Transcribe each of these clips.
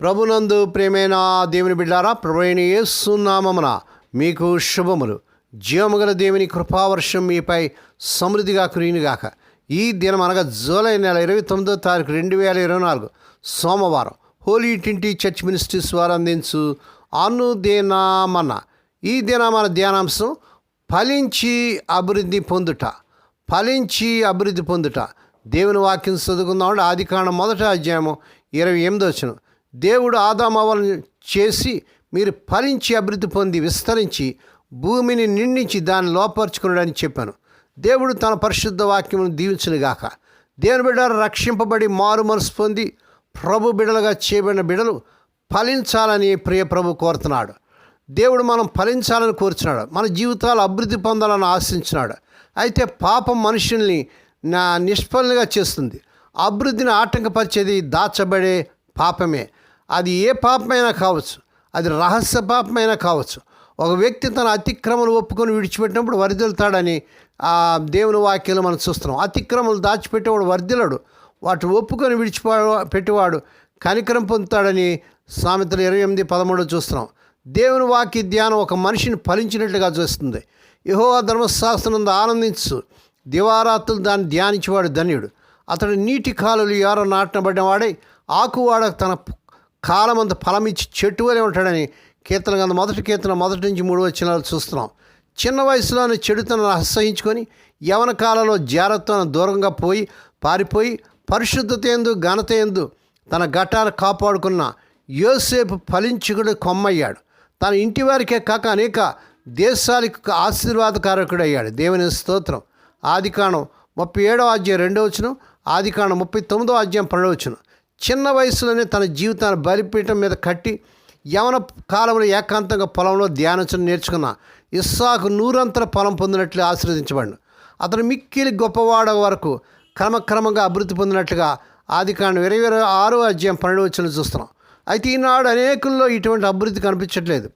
ప్రభునందు ప్రేమైన దేవుని బిడ్డారా ప్రభుని యేసునామమున మీకు శుభములు. జీవముగల దేవుని కృపావర్షం మీపై సమృద్ధిగా కురియునుగాక. ఈ దినం అనగా జూలై నెల ఇరవై తొమ్మిదో తారీఖు రెండు వేల ఇరవై నాలుగు సోమవారం హోలీ టింటి చర్చ్ మినిస్ట్రీస్ వారు అందించు అనుదేనామన్న ఈ దిన మన ధ్యానాంశం ఫలించి అభివృద్ధి పొందుట ఫలించి అభివృద్ధి పొందుట. దేవుని వాక్యం చదువుకుందాం ఆది కాండం మొదట అధ్యాయము ఇరవై ఎనిమిది వచ్చినాం దేవుడు ఆదామవలను చేసి మీరు ఫలించి అభివృద్ధి పొంది విస్తరించి భూమిని నిండించి దాన్ని లోపరుచుకున్నాడని చెప్పాను. దేవుడు తన పరిశుద్ధ వాక్యమును దీవించునుగాక. దేవుని బిడ్డలు రక్షింపబడి మారు మనసు పొంది ప్రభు బిడలుగా చేయబడిన బిడలు ఫలించాలని ప్రియ ప్రభు కోరుతున్నాడు. దేవుడు మనం ఫలించాలని కోరుచున్నాడు. మన జీవితాలు అభివృద్ధి పొందాలని ఆశించినాడు అయితే పాపం మనుషుల్ని నా నిష్ఫలంగా చేస్తుంది. అభివృద్ధిని ఆటంకపరిచేది దాచబడే పాపమే. అది ఏ పాపమైనా కావచ్చు అది రహస్య పాపమైనా కావచ్చు. ఒక వ్యక్తి తన అతిక్రమలు ఒప్పుకొని విడిచిపెట్టినప్పుడు వరిదిల్తాడని ఆ దేవుని వాక్యాలు మనం చూస్తున్నాం. అతిక్రమలు దాచిపెట్టేవాడు వరిదిలడు. వాటి ఒప్పుకొని విడిచిపో పెట్టేవాడు కనికరం పొందుతాడని సామెతలు ఇరవై ఎనిమిది పదమూడు చూస్తున్నాం. దేవుని వాక్య ధ్యానం ఒక మనిషిని ఫలించినట్లుగా చూస్తుంది. యహో ధర్మశాస్త్రం ఆనందించు. దివారాత్రులు దాన్ని ధ్యానించేవాడు ధన్యుడు. అతడు నీటి కాలులు ఎవరో నాటబడినవాడై ఆకువాడ తన కాలమంత ఫలమిచ్చి చెట్టు వలె ఉంటాడని కీర్తన గంధ మొదటి కీర్తన మొదటి నుంచి మూడు వచ్చినాలు చూస్తున్నాం. చిన్న వయసులోనే చెడుతనను అసహించుకొని యవన కాలంలో జాగ్రత్తను దూరంగా పోయి పారిపోయి పరిశుద్ధత ఎందు ఘనత ఎందు తన ఘట్టాన్ని కాపాడుకున్న యోసేపు ఫలించుకుడు కొమ్మయ్యాడు. తన ఇంటి వారికే కాక అనేక దేశాలకు ఆశీర్వాదకారకుడు అయ్యాడు దేవుని స్తోత్రం. ఆదికాండం ముప్పై ఏడవ అధ్యాయం రెండవ వచ్చును ఆదికాండం ముప్పై తొమ్మిదో అధ్యాయం పన్నెండవ చిన్న వయసులోనే తన జీవితాన్ని బలిపీఠం మీద కట్టి యవన కాలంలో ఏకాంతంగా పొలంలో ధ్యానించడం నేర్చుకున్న ఇస్సాకు నూరంతర పొలం పొందినట్లు ఆశీర్వదించబడి అతను మిక్కిలి గొప్పవాడ వరకు క్రమక్రమంగా అభివృద్ధి పొందినట్లుగా ఆది కాండం ఇరవై ఇరవై ఆరో అధ్యాయం పన్నెండు వచ్చిన చూస్తున్నాం. అయితే ఈనాడు అనేకుల్లో ఇటువంటి అభివృద్ధి కనిపించట్లేదు.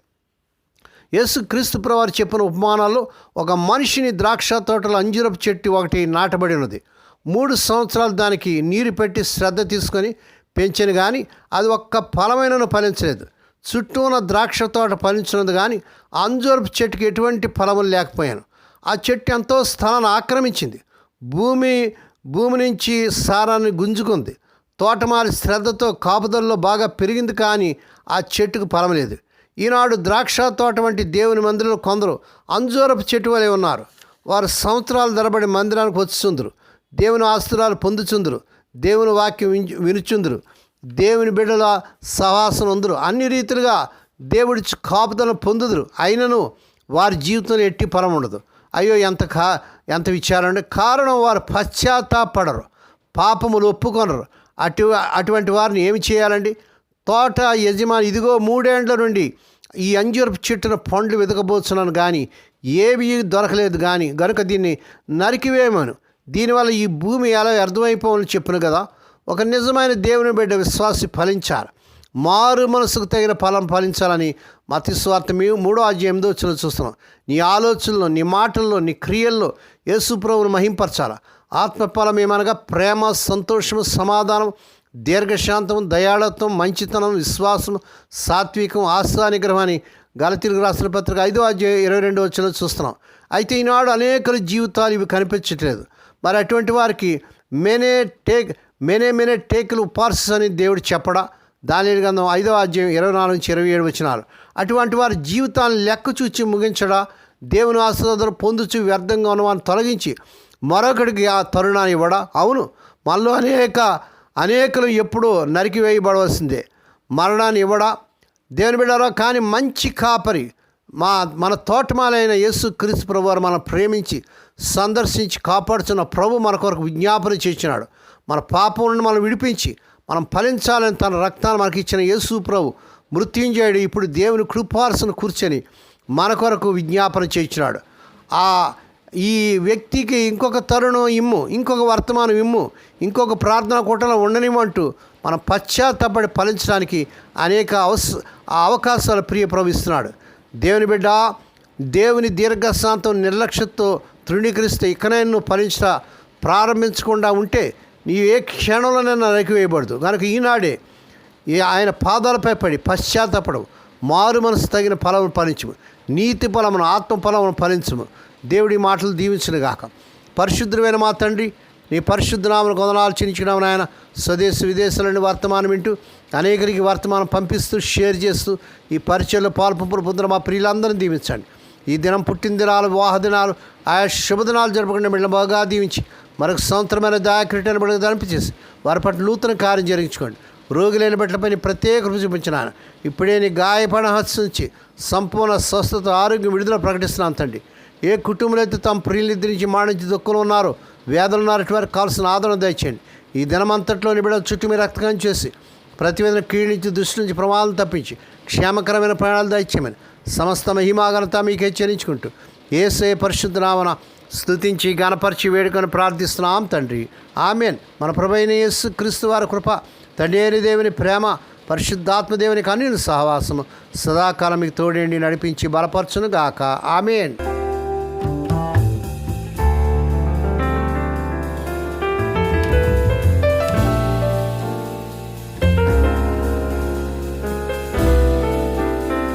యేసు క్రీస్తు ప్రవారు చెప్పిన ఉపమానాల్లో ఒక మనిషిని ద్రాక్ష తోటలో అంజురపు చెట్టు ఒకటి నాటబడి ఉన్నది. మూడు సంవత్సరాలు దానికి నీరు పెట్టి శ్రద్ధ తీసుకొని పెంచను కానీ అది ఒక్క ఫలమైనను ఫలించలేదు. చుట్టూ ఉన్న ద్రాక్ష తోట ఫలించినది కానీ అంజూరపు చెట్టుకి ఎటువంటి ఫలములు లేకపోయాను. ఆ చెట్టు ఎంతో స్థలాన్ని ఆక్రమించింది. భూమి భూమి నుంచి సారాన్ని గుంజుకుంది. తోటమాలి శ్రద్ధతో కాపుదల్లో బాగా పెరిగింది కానీ ఆ చెట్టుకు ఫలం లేదు. ఈనాడు ద్రాక్ష తోట వంటి దేవుని మందిరంలో కొందరు అంజూరపు చెట్టు వలె ఉన్నారు. వారు సంవత్సరాల ధరబడి మందిరానికి వచ్చుచుందరు దేవుని ఆస్తురాలు పొందుచుందరు. దేవుని వాక్యం వినుచుందురు వినుచుందరు. దేవుని బిడ్డల సహాసం ఉందరు. అన్ని రీతిలుగా దేవుడి కాపుదలను పొందుదురు. అయినను వారి జీవితంలో ఎట్టి ఫలం ఉండదు. అయ్యో ఎంత కా ఎంత విచారం అంటే కారణం వారు పశ్చాత్తాపడరు. పాపములు ఒప్పుకొనరు. అటు అటువంటి వారిని ఏమి చేయాలండి? తోట యజమాని ఇదిగో మూడేండ్ల నుండి ఈ అంజూరపు చెట్టున పండ్లు వెతకబోతున్నాను కానీ ఏవి దొరకలేదు కానీ గనుక దీన్ని నరికివేయమను. దీనివల్ల ఈ భూమి ఎలా అర్థమైపోవాలని చెప్పును కదా. ఒక నిజమైన దేవుని బిడ్డ విశ్వాసి ఫలించాలి. మారు మనసుకు తగిన ఫలం ఫలించాలని మతిస్వార్థ మేము మూడో అధ్యాయం ఎనిమిదో వచ్చిన చూస్తున్నాం. నీ ఆలోచనలో నీ మాటల్లో నీ క్రియల్లో యేసు ప్రభువును మహింపరచాలి. ఆత్మఫలం ఏమనగా ప్రేమ సంతోషము సమాధానం దీర్ఘశాంతం దయాళత్వం మంచితనం విశ్వాసం సాత్వికం ఆశా నిగ్రహం అని గలతిరుగు రాసిన పత్రిక ఐదో అధ్యాయం ఇరవై రెండు వచ్చిన చూస్తున్నాం. అయితే ఈనాడు అనేకల జీవితాలు ఇవి కనిపించట్లేదు. మరి అటువంటి వారికి మెనే టేక్ మెనే మెనే టేకులు పార్సెస్ అని దేవుడు చెప్పడా? దాని గంధం ఐదవ అధ్యాయం ఇరవై నాలుగు నుంచి ఇరవై ఏడు వచ్చినారు అటువంటి వారి జీవితాన్ని లెక్క చూచి ముగించడా? దేవుని ఆశీర్వాదాలు పొందుచు వ్యర్థంగా ఉన్నవాన్ని తొలగించి మరొకడికి ఆ తరుణాన్ని ఇవ్వడా? అవును. మనలో అనేక అనేకలు ఎప్పుడూ నరికివేయబడవలసిందే మరణాన్ని ఇవ్వడా? దేవుని బిడ్డారా కానీ మంచి కాపరి మా మన తోటమాలైన యేసు క్రీస్తు ప్రభు వారు మనం ప్రేమించి సందర్శించి కాపాడుతున్న ప్రభు మన కొరకు విజ్ఞాపన చేసినాడు. మన పాపం నుండి మనం విడిపించి మనం ఫలించాలని తన రక్తాన్ని మనకి ఇచ్చిన యేసు ప్రభు మృత్యుంజయుడు ఇప్పుడు దేవుని కృపార్సను కూర్చొని మన కొరకు విజ్ఞాపన చేసినాడు. ఆ ఈ వ్యక్తికి ఇంకొక తరుణం ఇమ్ము ఇంకొక వర్తమానం ఇమ్ము ఇంకొక ప్రార్థన కూటలో ఉండనివ్వంటూ మనం పశ్చాత్తపడి ఫలించడానికి అనేక అవస ఆ అవకాశాలు ప్రియ ప్రవహిస్తున్నాడు దేవుని బిడ్డ దేవుని దీర్ఘశాంతం నిర్లక్ష్యంతో తృణీకరిస్తే ఇకనైనా నువ్వు ఫలించ ప్రారంభించకుండా ఉంటే నీ ఏ క్షణంలోనైనా నరికివేయబడదు. కనుక ఈనాడే ఈ ఆయన పాదాలపై పడి పశ్చాత్తపడవు. మారు మనసు తగిన ఫలమును ఫలించము. నీతి ఫలమును ఆత్మ ఫలమును ఫలించము. దేవుడి మాటలు దీవించును గాక పరిశుద్ధమైన మా తండ్రి నీ పరిశుద్ధనామను కొందనాలు చినించడం నాయన. స్వదేశ విదేశాలని వర్తమానం వింటూ అనేకరికి వర్తమానం పంపిస్తూ షేర్ చేస్తూ ఈ పరిచయలో పాల్పంపులు పొందిన మా ప్రియులందరినీ దీవించండి. ఈ దినం పుట్టినదినాలు వివాహ దినాలు ఆయా శుభదినాలు జరపకుండా మిళ్ళ బాగా దీవించి మరొక సంవత్సరమైన దాయక్రిటైన బిడ్డకు దనిపించేసి వారి పట్ల నూతన కార్యం జరిగించుకోండి. రోగులైన లేని నీ ప్రత్యేక కృప చూపించిన ఇప్పుడే నీ గాయపడిన హత్య నుంచి సంపూర్ణ స్వస్థత ఆరోగ్యం విడుదల ప్రకటిస్తున్నాను తండ్రి. ఏ కుటుంబంలో అయితే తమ ప్రియులు నిద్రించి మాడించి దుఃఖంలో ఉన్నారో వేదలు ఉన్నారటి వారికి కావాల్సిన ఆదరణ దయచేయండి. ఈ దినమంతట్లో నిబిడ చుట్టూ మీరు రక్తకం చేసి ప్రతివేదన కీడించి దృష్టి నుంచి ప్రమాదాలు తప్పించి క్షేమకరమైన ప్రాణాలు దయచేయమని సమస్త మహిమాగనత మీకే చెల్లించుకుంటూ ఏసే పరిశుద్ధనామన స్థుతించి గణపరిచి వేడుకొని ప్రార్థిస్తున్నాం తండ్రి. ఆమెన్. మన ప్రభైన యేసు క్రీస్తు వారి కృప తండ్రి దేవుని ప్రేమ పరిశుద్ధాత్మదేవుని దేవుని సహవాసము సదాకాలం మీకు తోడేండి నడిపించి బలపరచును గాక ఆమెన్.